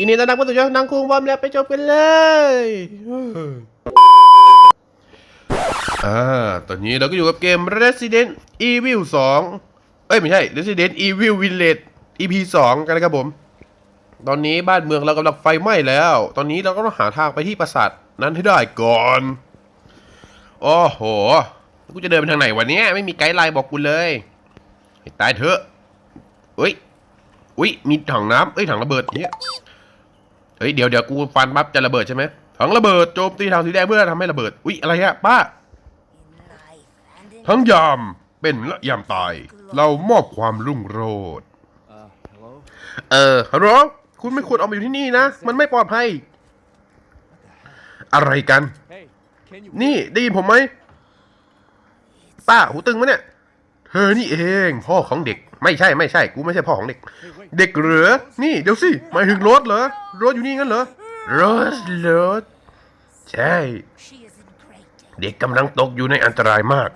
ยินดีต้อนรับเข้าสู่ช่องนังคุงบอมแล้วไปชมกันเลยอ่าตอนนี้เราก็อยู่กับเกม Resident Evil 2 เอ้ย ไม่ใช่ Resident Evil Village EP 2 กันนะครับผม ตอนนี้บ้านเมืองเรากำลังไฟไหม้แล้ว ตอนนี้เราก็ต้องหาทางไปที่ปราสาทนั้นให้ได้ก่อน โอ้โห กูจะเดินไปทางไหนวันนี้ไม่มีไกด์ไลน์บอกกูเลยให้ตายเถอะเอ้ยอุ้ย มีถังน้ำเอ้ย ถังระเบิดเนี่ยเฮ้ย เดี๋ยวเดี๋ยวกูฟันปั๊บจะระเบิดใช่ไหมถังระเบิดโจมตีถังสีแดงเพื่อทำให้ระเบิด อุ๊ยอะไรฮะป้า ทั้งยามเป็นและยามตาย เรามอบความรุ่งโรจน์ Uh, hello? เออฮัลโหล คุณไม่ควรเอามาอยู่ที่นี่นะ มันไม่ปลอดภัย อะไรกัน Hey, can you นี่ได้ยินผมไหมป้าหูตึงมะเนี่ย เธอนี่เอง พ่อของเด็ก ไม่ใช่ไม่ใช่ กูไม่ใช่พ่อของเด็ก Hey, wait. เด็กเหรอ นี่เดี๋ยวสิหมายถึงรถเหรอ รถอยู่นี่งั้นเหรอ รถรถใช่ เด็กกำลังตกอยู่ในอันตรายมาก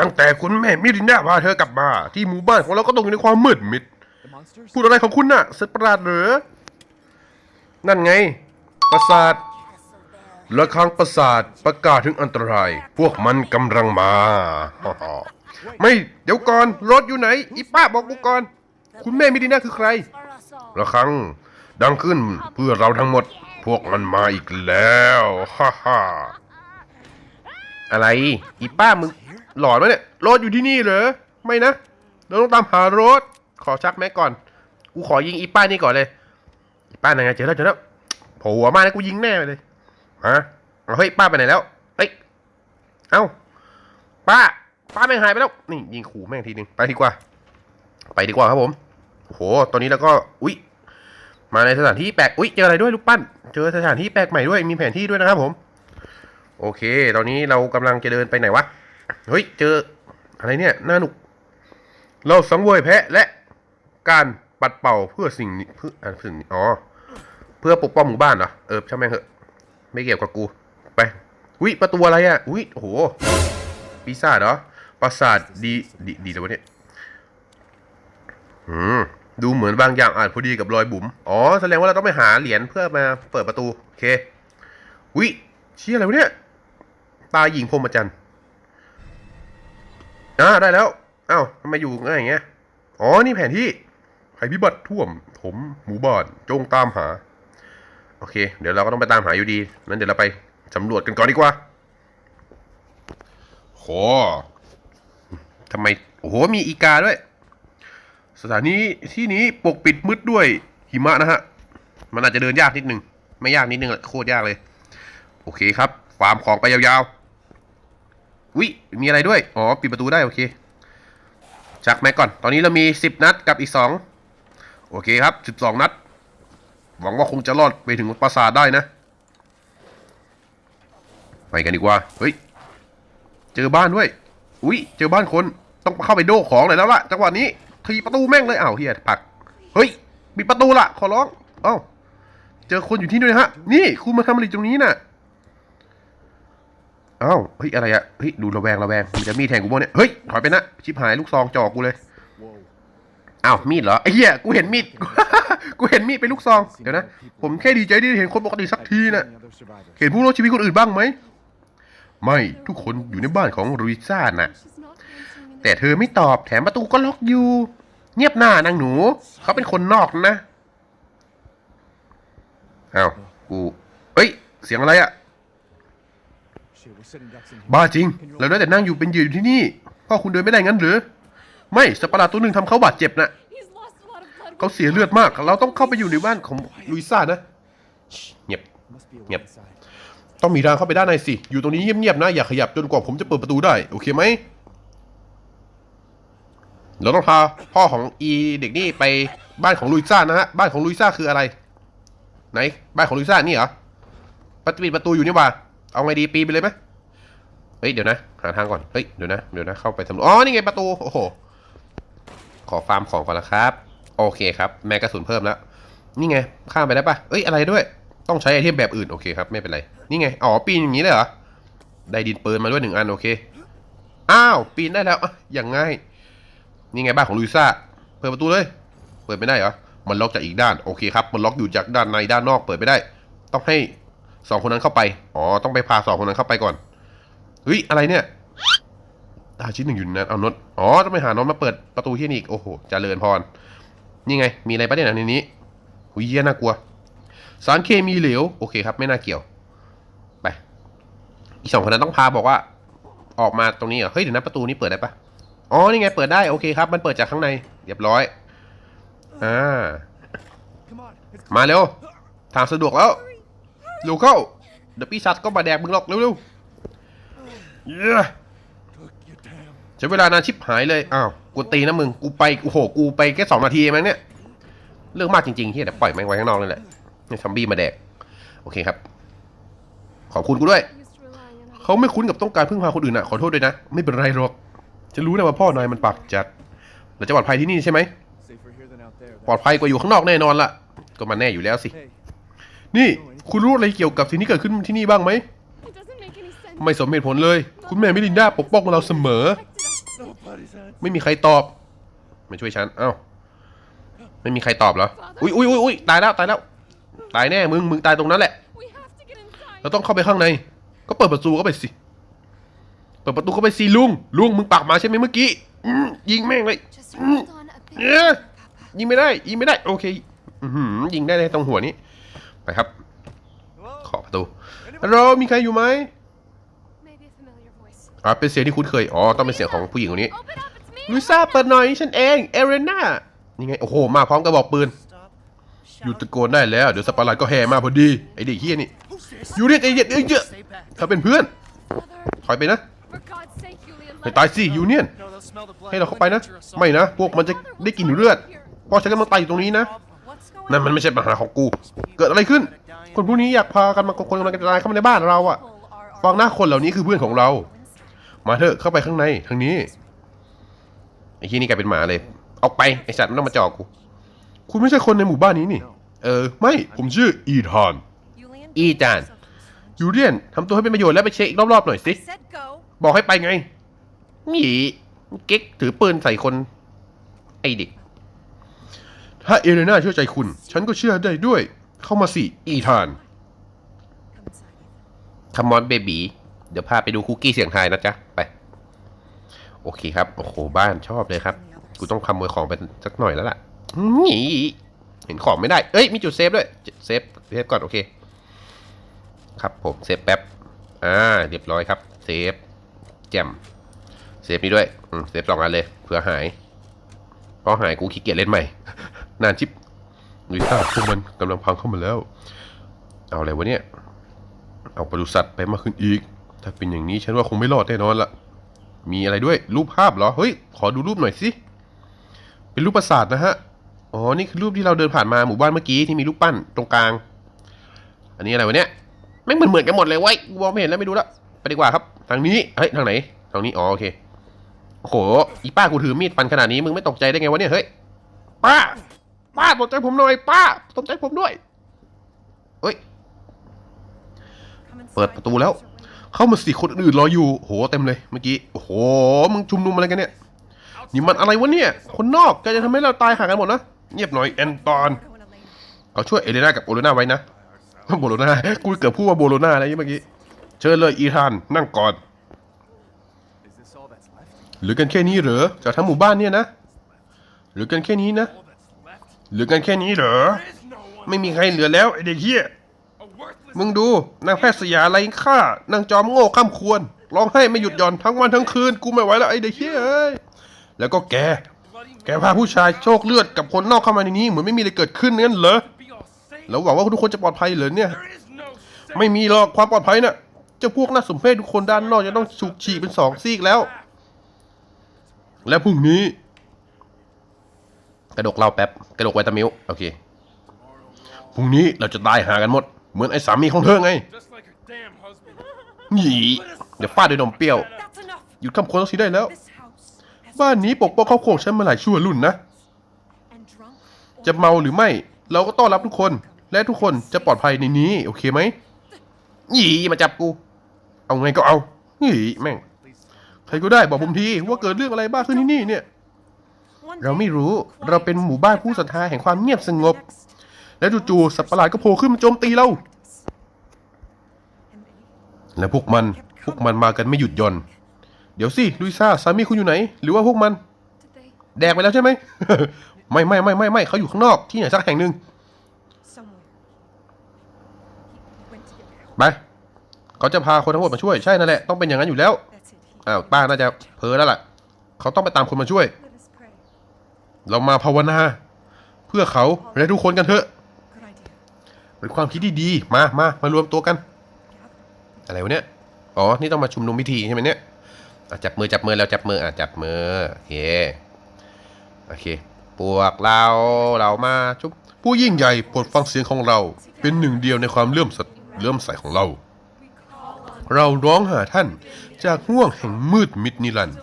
ตั้งแต่คุณแม่มิรินดาพาเธอกลับมา ที่หมู่บ้านของเราก็ตกอยู่ในความมืดมิด The monsters? พูดอะไรของคุณน่ะสัตว์ประหลาดเหรอ นั่นไง ปราสาทระฆังปราสาทประกาศถึงอันตราย พวกมันกำลังมาไม่เดี๋ยวก่อนรถอยู่ไหน อีป้าบอกกูก่อน คุณแม่มิรินดาคือใครระฆังดังขึ้นเพื่อเราทั้งหมด พวกมันมาอีกแล้วฮ่าฮ่าอะไร อีป้ามึงหลอนไหมเนี่ยรถอยู่ที่นี่เหรอไม่นะเราต้องตามหารถขอชักแม็กก่อน กูขอยิงอีป้านี่ก่อนเลย ป้าไหนไงเจอแล้วเจอแล้วโผล่หัวมาแล้วกูยิงแน่เลยฮะเฮ้ยป้าไปไหนแล้วเฮ้ยเอ้าป้า ป้าแม่งหายไปแล้ว นี่ยิงขู่แม่งทีนึงไปดีกว่า ไปดีกว่าครับผมโหตอนนี้แล้วก็ อุ๊ย มาในสถานที่แปลก อุ๊ย เจออะไรด้วยลูกปั้น เจอสถานที่แปลกใหม่ด้วย มีแผนที่ด้วยนะครับผม โอเค ตอนนี้เรากำลังจะเดินไปไหนวะ เฮ้ย เจออะไรเนี่ย น่าหนุก เราสังเวยแพะและการปัดเป่าเพื่อสิ่งนี้เพื่อสิ่งอ๋อ เพื่อปกป้องหมู่บ้านเหรอ เออช่างแม่งเหอะ ไม่เกี่ยวกับกู ไป อุ๊ยประตูอะไรอะ อุ๊ยโห ปีศาจเหรอ ปราสาทดีดีดีเลยวะเนี่ยอืมดูเหมือนบางอย่างอาจพอดีกับรอยบุ๋ม อ๋อ แสดงว่าเราต้องไปหาเหรียญเพื่อมาเปิดประตู โอเค อุ๊ยเชี่ยอะไรวะเนี่ย ตาหญิงพรมจันทร์อ่าได้แล้ว อ้าวทำไมอยู่ง่ายอย่างเงี้ย อ๋อ นี่แผนที่ภัยพิบัติท่วม ถมหมู่บ้าน จงตามหา โอเค เดี๋ยวเราก็ต้องไปตามหาอยู่ดีนั้นเดี๋ยวเราไปสำรวจกันก่อนดีกว่าโหทำไม โอ้โห มีอีกาด้วย สถานีที่นี้ปกปิดมืดด้วยหิมะนะฮะ มันอาจจะเดินยากนิดนึง ไม่ยากนิดนึงแหละโคตรยากเลย โอเคครับฟาร์มของไปยาวๆอุ๊ยมีอะไรด้วย อ๋อ ปิดประตูได้ โอเคชักแม็กก่อน ตอนนี้เรามีสิบนัดกับอีกสองโอเคครับสิบสองนัด หวังว่าคงจะรอดไปถึงปราสาทได้นะ ไปกันดีกว่า เฮ้ย เจอบ้านด้วย อุ๊ยเจอบ้านคน ต้องเข้าไปโดของหน่อยแล้วล่ะ จังหวะนี้ทีประตูแม่งเลยอ้าวเฮียผัก เฮ้ยปิดประตูละขอร้อง เอ้า เจอคนอยู่ที่นี่ด้วยฮะ นี่คุณมาทำอะไรตรงนี้น่ะเอ้า เฮ้ย อะไรอะเฮ้ย ดูระแวงระแวง มันจะมีแทงกูบ้างเนี่ย เฮ้ย ถอยไปนะ ชิบหายลูกซองจ่อกูเลย อ้าวมีดเหรอไอ้เหี้ยกูเห็นมีด กูเห็นมีดเป็นลูกซอง เดี๋ยวนะ ผมแค่ดีใจที่เห็นคนปกติสักทีน่ะเห็นผู้รอดชีวิตคนอื่นบ้างไหม ไม่ทุกคนอยู่ในบ้านของลุยซ่าน่ะ แต่เธอไม่ตอบแถมประตูก็ล็อกอยู่ เงียบหน้านางหนู เขาเป็นคนนอกนะอ้าวกูเฮ้ย เสียงอะไรอะบ้าจริงเราได้แต่นั่งอยู่เป็นเหยื่ออยู่ที่นี่พ่อคุณเดินไม่ได้งั้นหรือ ไม่สัตว์ประหลาดตัวหนึ่งทำเขาบาดเจ็บนะ He's lost a lot of blood. เขาเสียเลือดมาก เราต้องเข้าไปอยู่ในบ้านของลุยซ่านะเงียบ Must be a way Yep. inside. ต้องมีทางเข้าไปด้านในสิ อยู่ตรงนี้เงียบๆนะ อย่าขยับจนกว่าผมจะเปิดประตูได้ โอเคไหมเราต้องพาพ่อของอีเด็กนี่ไปบ้านของลุยซ่านะฮะ บ้านของลุยซ่าคืออะไร ไหน บ้านของลุยซ่านี่เหรอประตูปิดประตูอยู่นี่หว่า เอาไงดีปีนไปเลยไหมเฮ้ยเดี๋ยวนะ หาทางก่อน เฮ้ยเดี๋ยวนะ เดี๋ยวนะ เข้าไปสำรวจ อ๋อ นี่ไงประตู โอ้โห ขอฟาร์มของก่อนละครับ โอเคครับแม่กระสุนเพิ่มแล้ว นี่ไง ข้ามไปได้ปะเอ้ยอะไรด้วย ต้องใช้ไอเทมแบบอื่นโอเคครับไม่เป็นไร นี่ไง อ๋อปีนอย่างนี้เลยเหรอ ได้ดินปืนมาด้วยหนึ่งอันโอเค อ้าวปีนได้แล้วอะอย่างง่าย นี่ไงบ้านของลุยซ่า เปิดประตูเลย เปิดไม่ได้เหรอ มันล็อกจากอีกด้านโอเคครับ มันล็อกอยู่จากด้านในด้านนอกเปิดไม่ได้ ต้องให้สองคนนั้นเข้าไป อ๋อต้องไปพาสองคนนั้นเข้าไปก่อนเฮ้ยอะไรเนี่ย ดาชิ้นหนึ่งอยู่นั้นเอาน็อตอ๋อต้องไปหาน็อตมาเปิดประตูที่นี่อีกโอ้โหจเจริญพร นี่ไง มีอะไรปะเนี่ยในนี้หุยเยี่ยน่ากลัว สารเคมีเหลวโอเคครับ ไม่น่าเกี่ยว ไป อีสองคนนั้นต้องพาบอกว่า ออกมาตรงนี้เหรอเฮ้ยเดี๋ยวนะประตูนี้เปิดได้ปะอ๋อนี่ไงเปิดได้โอเคครับ มันเปิดจากข้างในเรียบร้อยอ่ามาเร็วทางสะดวกแล้วเร็วเข้าเดี๋ยวปีศาจก็มาแดกมึงหรอกเร็วๆเย้ Took you damn. ใช้เวลานานชิบหายเลย อ้าว กูตีนะมึง กูไปโอ้โห กูไปแค่สองนาทีเองมั้งเนี่ย เรื่องมากจริงๆที่แต่ปล่อยแม่งไว้ข้างนอกนั่นแหละให้ซอมบี้มาแดก โอเคครับ ขอบคุณกูด้วย เขาไม่คุ้นกับต้องการพึ่งพาคนอื่นอะ ขอโทษด้วยนะ ไม่เป็นไรหรอก จะรู้นะว่าพ่อนายมันปากจัดเราจะปลอดภัยที่นี่ใช่ไหม ปลอดภัยกว่าอยู่ข้างนอกแน่นอนล่ะ ก็มันแน่อยู่แล้วสิ นี่คุณรู้อะไรเกี่ยวกับสิ่งที่เกิดขึ้นที่นี่บ้างไหม ไม่สมเหตุผลเลย คุณแม่มิลินดาปกป้องเราเสมอ Protected us. nobody's had ไม่มีใครตอบมาช่วยฉัน เอ้า ไม่มีใครตอบเหรออุ้ยอุ้ยอุ้ยอุ้ยตายแล้วตายแล้ว ตายแน่ มึง มึงตายตรงนั้นแหละ We have to get inside. เราต้องเข้าไปข้างใน ก็เปิดประตูเข้าไปสิ เปิดประตูเข้าไปสิลุง ลุงมึงปากหมาใช่ไหมเมื่อกี้อืมยิงแม่งเลย Just hold on a bit. เอ๊ะยิงไม่ได้ ยิงไม่ได้ โอเคอือหือยิงได้เลยตรงหัวนี้ ไปครับ Hello? ขอประตูฮัลโหลมีใครอยู่ไหม Maybe a familiar voice. อ่าเป็นเสียงที่คุ้นเคย อ๋อ ต้องเป็นเสียงของผู้หญิงคนนี้ลุยซ่าเปิดหน่อยฉันเอง เอเรน่านี่ไง โอ้โห มาพร้อมกระบอกปืน หยุดตะโกนได้แล้ว เดี๋ยวสัตว์ลาดก็แห่มาพอดี ไอเด็กเฮี้ยนี่อยู่เนี่ยไอเด็กเอ้ยเยอะถ้าเป็นเพื่อน ถอยไปนะให้ตายสิยูเนียน ให้เราเข้าไปนะ ไม่นะ พวกมันจะได้กินเลือด เพราะฉันกำลังตายอยู่ตรงนี้นะ นั่นมันไม่ใช่ปัญหาของกู เกิดอะไรขึ้น คนพวกนี้อยากพากันมาคนกำลังจะตายเข้ามาในบ้านเราอะฟังหน้าคนเหล่านี้คือเพื่อนของเรา มาเถอะเข้าไปข้างในทางนี้ไอ้ที่นี่กลายเป็นหมาเลย ออกไปไอ้สัตว์มันต้องมาจอกกู คุณไม่ใช่คนในหมู่บ้านนี้นี่ เออ ไม่ผมชื่ออีธานอีจานยูเรียนทำตัวให้เป็นประโยชน์แล้วไปเช็คอีกรอบๆหน่อยสิ said go. บอกให้ไปไงหนีเก๊กถือปืนใส่คน ไอเด็ก ถ้าเอเลน่าเชื่อใจคุณ ฉันก็เชื่อได้ด้วย เข้ามาสิ อีธาน Come inside. คัมมอนเบบี เดี๋ยวพาไปดูคุกกี้เสียงไทายนะจ๊ะ ไป โอเคครับ โอ้โห บ้านชอบเลยครับ กูต้องขโมยของไปสักหน่อยแล้วล่ะนี่เห็นของไม่ได้ เอ้ย มีจุดเซฟด้วย เซฟ เซฟก่อน โอเค ครับผม เซฟแป๊บ อ่า เรียบร้อยครับ เซฟ แจมเซฟนี้ด้วย อืม เซฟสองอันเลย เผื่อหายเพราะหายกูขี้เกียจเล่นใหม่ นานชิปลิซ่าพวกมันกำลังพังเข้ามาแล้ว เอาอะไรวะเนี่ย เอาปศุสัตว์ไปมากขึ้นอีก ถ้าเป็นอย่างนี้ฉันว่าคงไม่รอดแน่นอนละมีอะไรด้วยรูปภาพเหรอ เฮ้ย ขอดูรูปหน่อยสิ เป็นรูปปราสาทนะฮะ อ๋อ นี่คือรูปที่เราเดินผ่านมาหมู่บ้านเมื่อกี้ที่มีรูปปั้นตรงกลาง อันนี้อะไรวะเนี่ยแม่เหมือนเหมือนกันหมดเลยเว้ยกูมองไม่เห็นแล้วไม่ดูแล้วไปดีกว่าครับ ทางนี้ เฮ้ย ทางไหน ทางนี้ อ๋อ โอเค โอ้โห อีป้ากูถือมีดฟันขนาดนี้มึงไม่ตกใจได้ไงวะเนี่ย เฮ้ย ป้า ป้าตกใจผมหน่อย ป้าตกใจผมด้วย เฮ้ย เปิดประตูแล้ว เข้ามาสิคนอื่นรออยู่โหเต็มเลยเมื่อกี้โอ้โหมึงชุมนุมอะไรกันเนี่ยนี่มันอะไรวะเนี่ยคนนอกแกจะทำให้เราตายห่างกันหมดนะเงียบหน่อยแอนตอนเขาช่วยเอเลน่ากับโอโลนาไว้นะโบโลนากูเกือบพูดว่าโบโลนาอะไรเมื่อกี้เชิญเลยอีธานนั่งก่อนเหรือกันแค่นี้เหรอจากทั้งหมู่บ้านเนี่ยนะเหรือกันแค่นี้นะเหรือกันแค่นี้เหรอไม่มีใครเหลือแล้วไอเด็กเฮีย มึงดู นางแพทย์สยาไรค่า นางจอมโง่ข้ามควรร้องไห้ไม่หยุดหย่อนทั้งวันทั้งคืน กูไม่ไหวแล้วไอ้เด็กเฮ้ย แล้วก็แก แกพาผู้ชายโชคเลือดกับคนนอกเข้ามาในนี้เหมือนไม่มีอะไรเกิดขึ้นงั้นเหรอ แล้วหวังว่าทุกคนจะปลอดภัยเหรอเนี่ย ไม่มีหรอกความปลอดภัยน่ะเจ้าพวกน่าสมเพชทุกคนด้านนอกจะต้องถูกฉีกเป็นสองซีกแล้ว และพรุ่งนี้ กระดกเหล่าแป๊บ กระดกไวตามิลโอเค พรุ่งนี้เราจะตายหากันหมด เหมือนไอ้สามีของเธอไง Just like her damn husband. หนีเดี๋ยวฟาดด้วยนมเปรี้ยว That's enough. หยุดคำโคนต้องสีได้แล้ว This house has บ้านนี้ปกป้องครอบครัวของฉันมาหลายชั่วรุ่นนะ and drunk. จะเมาหรือไม่ เราก็ต้อนรับทุกคน และทุกคนจะปลอดภัยในนี้ โอเคไหมหยีมาจับกู เอาไงก็เอาหยีแม่ง Please. ใครก็ได้บอกผมทีว่าเกิดเรื่องอะไรบ้างขึ้นที่นี่เนี่ย One เรา day, ไม่รู้ quiet เราเป็นหมู่บ้านผู้ศรัทธาแห่งความเงียบสงบ next, และจู่ๆสัตว์ประหลาดก็โผล่ขึ้นมาโจมตีเรา และพวกมันพวกมันมากันไม่หยุดหย่อน เดี๋ยวสิลุยซ่าสามีคุณอยู่ไหน หรือว่าพวกมัน แดกไปแล้วใช่ไหม ไม่ไม่ไม่ไม่ไม่เขาอยู่ข้างนอกที่ไหนสักแห่งหนึ่งไปเขาจะพาคนทั้งหมดมาช่วยใช่นั่นแหละต้องเป็นอย่างนั้นอยู่แล้วอ้าวป้าน่าจะเพ้อแล้วล่ะ เขาต้องไปตามคนมาช่วย เรามาภาวนา เพื่อเขาและทุกคนกันเถอะ เป็นความคิดที่ดีมามามารวมตัวกัน อะไรวะเนี่ย อ๋อ นี่ต้องมาชุมนุมพิธีใช่ไหมเนี่ยจับมือจับมือแล้วจับมืออะจับมือ โอเค โอเค พวกเราเรามาชุบผู้ยิ่งใหญ่โปรดฟังเสียงของเรา เป็นหนึ่งเดียวในความเลื่อมสัตเลื่อมใสของเรา เราร้องหาท่านจากห่วงแห่งมืดมิดนิรันดร์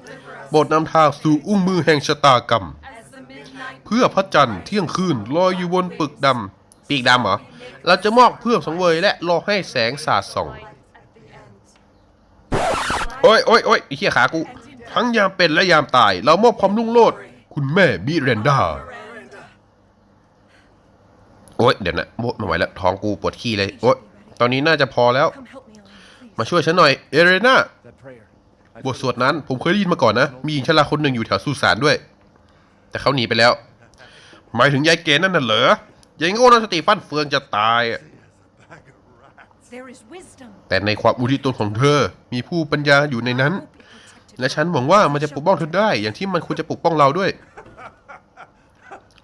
โปรดนำทางสู่อุ้งมือแห่งชะตากรรม เพื่อพระจันทร์เที่ยงคืนลอยอยู่บนปึกดำ ปีกดำเหรอ เราจะมอบเพื่อสังเวยและรอให้แสงสาดส่อง โอ้ยโอ้ยโอ้ยไอ้เหี้ยขากู ทั้งยามเป็นและยามตาย เรามอบความรุ่งโรจน์คุณแม่บิเรนดา โอ้ยเดี๋ยวนะโบ๊ะไม่ไหวแล้วท้องกูปวดขี้เลย โอ้ยตอนนี้น่าจะพอแล้ว มาช่วยฉันหน่อย เอเรนาบทสวดนั้นผมเคยได้ยินมาก่อนนะ มีหญิงชราคนหนึ่งอยู่แถวสุสานด้วย แต่เขาหนีไปแล้ว หมายถึงยายเกณฑ์นั่นน่ะเหรอ ยายโง่นั่นสติฟันเฟืองจะตายอะ There is wisdom. แต่ในความอุทิศตนของเธอ มีผู้ปัญญาอยู่ในนั้น Hope it protected และฉันหวังว่ามันจะปกป้องเธอได้ อย่างที่มันควรจะปกป้องเราด้วย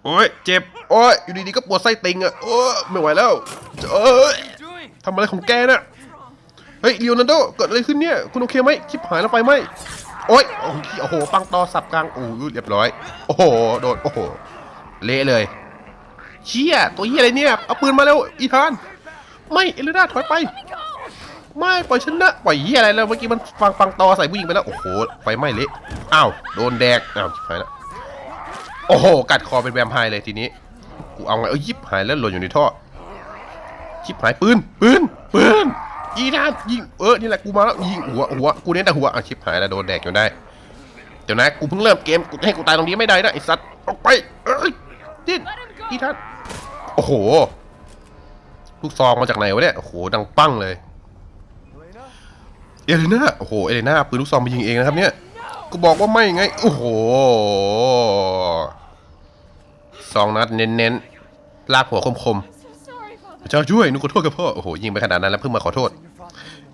โอ้ยเจ็บ โอ้ยอยู่ดีๆก็ปวดไส้ติ่งอะ โอ้ยไม่ไหวแล้วเอ้ย doing? ทำอะไรของแกน่ะ เฮ้ยเลโอนาร์โดเกิดอะไรขึ้นเนี่ย คุณโอเคไหมชิบหายแล้วไฟไหมโอ้ยโอ้ยโอ้โห ปังตอสับกลาง โอ้ยเรียบร้อย โอ้โห โดน โอ้โห เละเลย เชี่ยตัวเหี้ยอะไรเนี่ยเอาปืนมาแล้วอีธาน ไม่เอลน่าถอยไป ไม่ปล่อยฉันนะปล่อยเหี้ยอะไรแล้วเมื่อกี้มันฟังฟังตอใส่ผู้หญิงไปแล้วโอ้โหไฟไหม้เละอ้าวโดนแดกอ้าวหายล้วโอ้โหกัดคอเป็นแวมไพร์เลยทีนี้กูเอาไงเอ้ยยิบหายแล้วหล่นอยู่ในท่อชิบหายปืนปืนปืนอีนานยิงเออนี่แหละกูมาแล้วยิงหัวหัวกูเน้นแต่หัวอะชิบหายแล้วโดนแดกจนได้เดี๋ยวนะกูเพิ่งเริ่มเกมกูให้กูตายตรงนี้ไม่ได้นะไอ้สัตว์ออกไปเอ้ยดิ้นอีท่าน โอ้โห ลูกซองมาจากไหนวะเนี่ย โอ้โห ดังปั้งเลย เอเลน่า โอ้โห เอเลน่าปืนลูกซองมายิงเองนะครับเนี่ยกูบอกว่าไม่ไง โอ้โห สองนัดเน้นๆ ลากหัวคม So sorry, ๆเจ้าช่วยหนูขอโทษกับพ่อ โอ้โห ยิงไปขนาดนั้นแล้วเพิ่งมาขอโทษ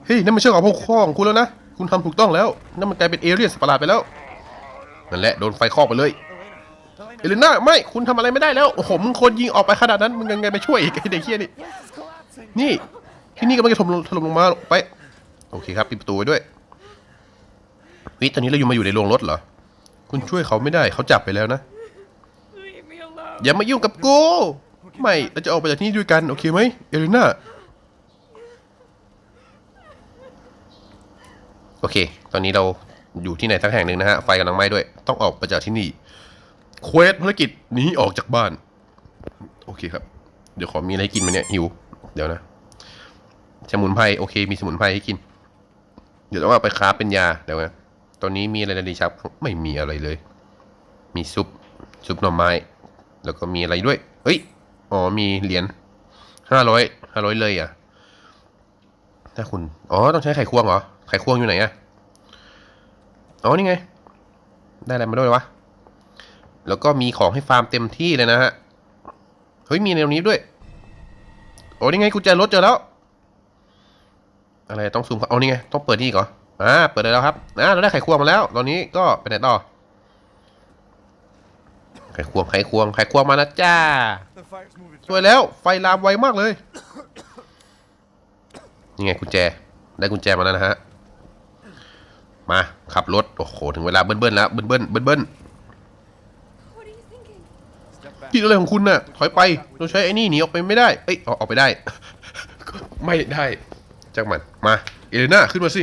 เฮ้ย นั่นมันเชื่อของพ่อพ่อของคุณแล้วนะ คุณทำถูกต้องแล้ว นั่นมันกลายเป็นเอเลี่ยนสัตว์ประหลาดไปแล้ว นั่นแหละ โดนไฟคลอกไปเลย เอเลน่าไม่คุณทำอะไรไม่ได้แล้วโอ้โหมึงคนยิงออกไปขนาดนั้นมึงยังไงไปช่วยอีกไอ้เด็กเฮี้ยนี่นี่ที่นี่กำลังจะถล่มถล่มลงมาไป โอเคครับปิดประตูไว้ด้วยวิตอนนี้เราอยู่มาอยู่ในโรงรถเหรอคุณช่วยเขาไม่ได้เขาจับไปแล้วนะ อย่ามายุ่งกับกูไม่เราจะออกไปจากที่นี่ด้วยกันโอเคไหมเอเลน่าโอเค ตอนนี้เราอยู่ที่ไหนสักแห่งหนึ่งนะฮะไฟกำลังไหม้ด้วย ต้องออกไปจากที่นี่ เควสภารกิจหนีออกจากบ้าน โอเคครับ เดี๋ยวขอมีอะไรกินมาเนี่ยหิว เดี๋ยวนะ สมุนไพรโอเค มีสมุนไพรให้กิน เดี๋ยวต้องเอาไปค้าฟเป็นยาเดี๋ยวนะ ตอนนี้มีอะไรในดีครับไม่มีอะไรเลย มีซุปซุปหน่อไม้ แล้วก็มีอะไรด้วยเฮ้ย อ๋อ มีเหรียญห้าร้อยห้าร้อยเลยอะ ถ้าคุณ อ๋อ ต้องใช้ไขควงเหรอ ไขควงอยู่ไหนอะ อ๋อ นี่ไง ได้อะไรมาด้วยวะ แล้วก็มีของให้ฟาร์มเต็มที่เลยนะฮะ เฮ้ย มีในตรงนี้ด้วย โอ้นี่ไงกุญแจรถเจอแล้ว อะไรต้องซูมเขาเอานี่ไง ต้องเปิดนี่ก่อนอ่า เปิดได้แล้วครับอ่าเราได้ไขควงมาแล้ว ตอนนี้ก็ไปไหนต่อ ไขควง ไขควง ไขควงมาแล้วจ้า The fire's moving สวยแล้ว ไฟลามไวมากเลย นี่ไงกุญแจ ได้กุญแจมาแล้วนะฮะ มา ขับรถ โอ้โห ถึงเวลาเบิ้ลๆแล้วเบิ้ลๆเบิ้ลเบิ้ล Step back. พี่อะไรของคุณน่ะ ถอยไป เราใช้ไอ้นี่หนีออกไปไม่ได้ เอ้ยออกไปได้ ไม่ได้จักมัน มา เอเลน่าขึ้นมาสิ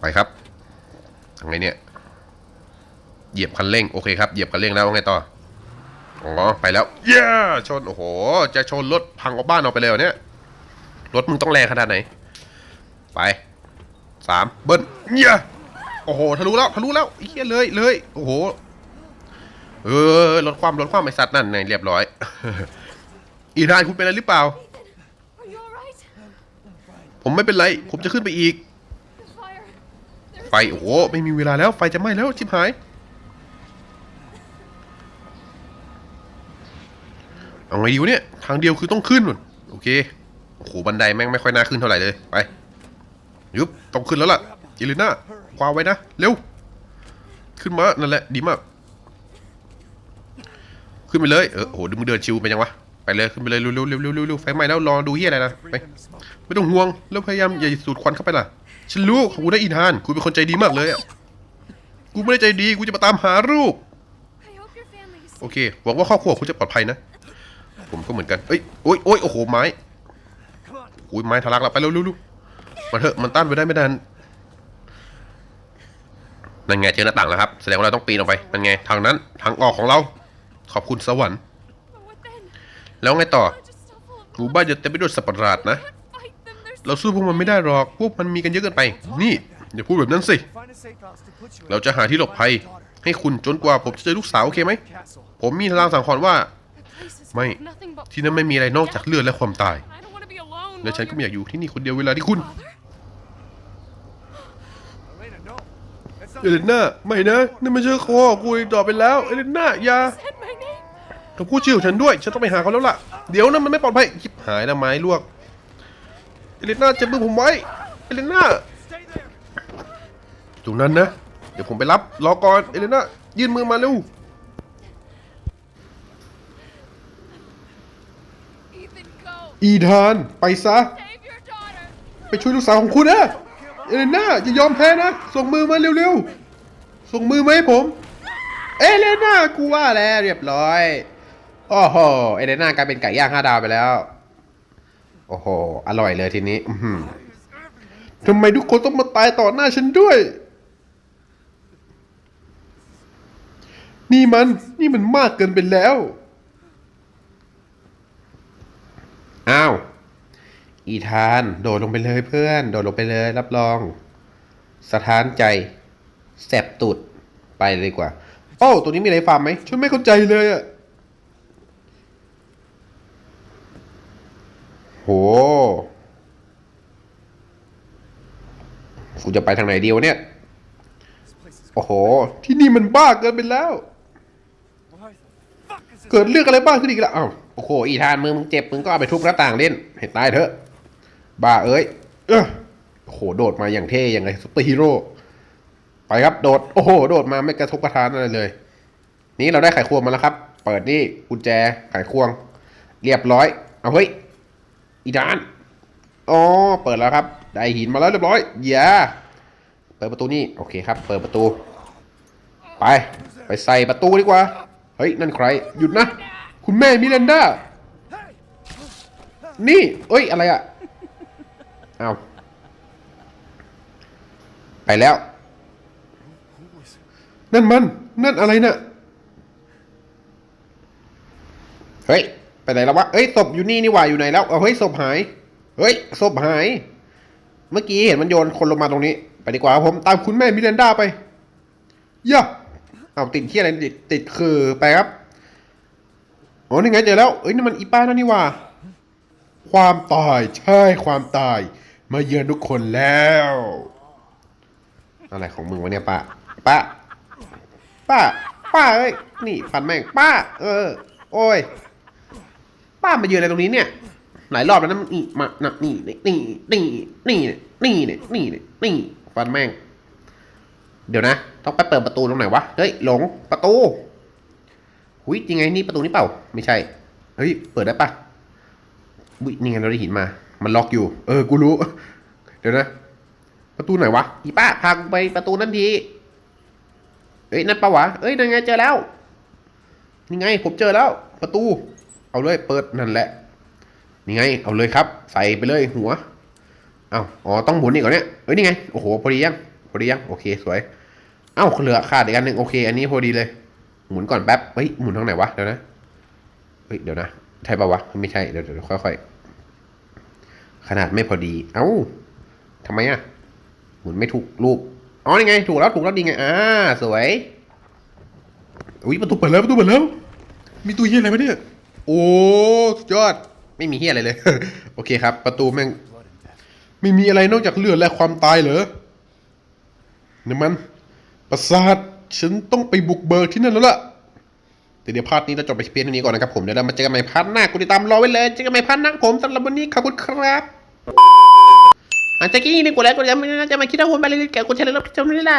ไปครับทำไงเนี่ย เหยียบคันเร่ง โอเคครับ เหยียบคันเร่งแล้วว่าไงต่อ อ๋อ ไปแล้ว เย้ชน โอ้โห จะชนรถพังออกบ้านออกไปเลยเหรอเนี่ย รถมึงต้องแรงขนาดไหน ไปสามเบิ้ลเย้โอ้โห ทะลุแล้ว ทะลุแล้วอ้เหี้ยเลยเลย โอ้โห เออรถความรถความไอสัตว์นั่นไงเรียบร้อย อีรานคุณเป็นอะไรหรือเปล่า ผมไม่เป็นไร ผมจะขึ้นไปอีก ไฟโอ้โหไม่มีเวลาแล้ว ไฟจะไหม้แล้วชิบหาย เอาไงดีวะเนี่ย ทางเดียวคือต้องขึ้นนู่นโอเคโอ้โหบันไดแม่งไม่ค่อยน่าขึ้นเท่าไหร่เลยไปยุบต้องขึ้นแล้วล่ะจิลิน่าคว้าไว้นะ เร็ว ขึ้นมา นั่นแหละ ดีมาก ขึ้นไปเลยเออโหดูมึงเดินชิวไปยังวะไปเลยขึ้นไปเลยเร็วๆเร็วๆเร็วๆเร็วๆไฟไหม้แล้วรอดูเฮียอะไรนะไปไม่ต้องห่วงแล้วพยายามอย่าสูดควันเข้าไปล่ะฉันรู้ขอบคุณนะอินฮานคุณเป็นคนใจดีมากเลยอะกูไม่ได้ใจดีกูจะมาตามหาลูกโอเคหวังว่าครอบครัวคุณจะปลอดภัยนะ ผมก็เหมือนกันเอ้ยโอ้ยโอ้ยโอ้โหไม้โอ้ยไม้ทะลักแล้วไปเร็วเร็วเร็วมาเถอะมันต้านไว้ได้ไม่นานนั่นไงเจอหน้าต่างแล้วครับ แสดงว่าเราต้องปีนออกไปนั่นไงทางนั้นทางออกของเรา ขอบคุณสวรรค์ But what then? แล้วไงต่อ Just stuff full of หมู่บ้านจะเต็มไปด้วยสัตว์ประหลาดนะ Can't fight them. There's เราสู้พวกมันไม่ได้หรอก พวกมันมีกันเยอะเกินไป นี่อย่าพูดแบบนั้นสิ Find a safe house to put you in. เราจะหาที่หลบภัย ให้คุณจนกว่าผมจะเจอลูกสาวโอเคไหม Castle. ผมมีลางสังหรณ์ว่า that place is ไม่ nothing but ที่นั่นไม่มีอะไรนอกจากเลือดและความตาย I don't want to be alone. และ while ฉันก็ you're- ไม่อยากอยู่ที่นี่คนเดียวเวลาที่คุณ Father? Elena, no. That's not เอเลน่าไม่นะนี่ไม่ใช่คอกูอีกต่อไปแล้ว เอเลน่าอย่า Said my name. ต้องพูดชื่อของฉันด้วย ฉันต้องไปหาเขาแล้วล่ะ เดี๋ยวนะมันไม่ปลอดภัยชิบหายแล้วไม้ลวก เอเลน่าจับมือผมไว้ เอเลน่า Stay there. ตรงนั้นนะ เดี๋ยวผมไปรับ รอก่อน เอเลน่ายื่นมือมาเร็ว อีธาน ไปซะ ไปช่วยลูกสาวของคุณนะ เอเลน่าอย่ายอมแพ้นะ ส่งมือมาเร็วๆ ส่งมือมาให้ผม เอเลน่ากูว่าแล้วเรียบร้อย โอ้โหเอเลน่ากลายเป็นไก่ย่างห้าดาวไปแล้ว โอ้โห อร่อยเลยทีนี้อื้อหือทำไมทุกคนต้องมาตายต่อหน้าฉันด้วย นี่มัน นี่มันมากเกินไปแล้ว อ้าว อีธาน โดดลงไปเลยเพื่อน โดดลงไปเลย รับรอง สถานใจ แสบตุด ไปเลยกว่า โอ้ ตัวนี้มีอะไรฟาร์มไหม ฉันไม่เข้าใจเลยอะโห กูจะไปทางไหนเดียวะเนี่ย โอ้โห ที่นี่มันบ้าเกินไปแล้ว เกิดเรื่องอะไรบ้างขึ้นอีกแล้วอ้าวโอ้โห อีธานมึงมึงเจ็บมึงก็เอาไปทุบหน้าต่างเล่น ให้ตายเถอะ บ้าเอ้ย เออโอ้โห โดดมาอย่างเท่อย่างไรซุปเปอร์ฮีโร่ ไปครับ โดด โอ้โห โดดมาไม่กระทบกระทานอะไรเลย นี่เราได้ไขควงมาแล้วครับ เปิดนี่กุญแจไขควง เรียบร้อย เอาเฮ้ย อีธาน อ๋อ เปิดแล้วครับ ได้หินมาแล้วเรียบร้อย อย่า เปิดประตูนี่ โอเคครับ เปิดประตู ไป ไปใส่ประตูดีกว่า เฮ้ย นั่นใคร หยุดนะ คุณแม่มิเรนดา นี่ เอ้ย อะไรอะเอาไปแล้ว นั่นมัน นั่นอะไรน่ะเฮ้ย ไปไหนแล้ววะเอ้ยศพอยู่นี่นี่ว่าอยู่ไหนแล้วเฮ้ยศพหาย เฮ้ยศพหาย เมื่อกี้เห็นมันโยนคนลงมาตรงนี้ ไปดีกว่าผมตามคุณแม่มิเรนดาไปย่าเอาติดที่อะไรติดติดคือไปครับโอ้นี่ไงเจอแล้วเอ้ยนี่มันอีป้านั่นนี่ว่า ความตายใช่ความตาย มาเยือนทุกคนแล้ว อะไรของมึงวะเนี่ยป้าป้าป้าป้าเอ้ยนี่ฟันแม่งป้า เออ โอ้ย ป้ามาเยือนอะไรตรงนี้เนี่ย หลายรอบแล้วนะนี่มานะนี่นี่นี่นี่นี่เนี่ยนี่เนี่ยนี่ฟันแม่ง เดี๋ยวนะ ต้องไปเปิดประตูตรงไหนวะ เฮ้ย หลงประตู หุยยังไงนี่ประตูนี่เปล่า ไม่ใช่ เฮ้ย เปิดได้ปะวินี่ไงเราได้หินมา มันล็อกอยู่ เออ กูรู้ เดี๋ยวนะ ประตูไหนวะ อีป้าพากูไปประตูนั่นที เอ้ย นั่นปะวะ เอ้ย นั่นไงเจอแล้ว นี่ไง ผมเจอแล้ว ประตู เอาเลยเปิดนั่นแหละนี่ไง เอาเลยครับ ใส่ไปเลยหัวเอาอ๋อต้องหมุนอีกเหรอเนี่ยเอ้ยนี่ไงโอ้โหพอดียังพอดียังโอเคสวย เอ้าเหลือขาดอีกอันหนึ่งโอเค อันนี้พอดีเลย หมุนก่อนแป๊บเฮ้ยหมุนทางไหนวะเดี๋ยวนะเฮ้ยเดี๋ยวนะใช่ปะวะไม่ใช่เดี๋ยวเดี๋ยวค่อยๆขนาดไม่พอดี เอ้าทำไมอะหมุนไม่ถูกรูปอ๋อนี่ไง ถูกแล้วถูกแล้วดีไงอ่าสวยอุ้ยประตูเปิดแล้วประตูเปิดแล้ว มีตู้เฮียอะไรไหมเนี่ย โอ้สุดยอดไม่มีเฮียอะไรเลย โอเคครับ ประตูแม่งไม่มีอะไรนอกจากเลือดและความตายเหรอเนี่ยมัน ประสาทฉันต้องไปบุกเบิกที่นั่นแล้วล่ะแต่เดี๋ยวพาร์ทนี้เราจบไปเพียงเท่านี้ก่อนนะครับผมเดี๋ยวเรามาเจอกันใหม่พาร์ทหน้ากูติดตามรอไว้เลยเจอกันใหม่พาร์ทหน้าผมสำหรับวันนี้ขอบคุณครับอาจจะกี้นี่กูแล้วกูจะไม่น่าจะมาคิดว่าผมไปเลยแกกูใช้แล้วเจ้านี่ล่ะ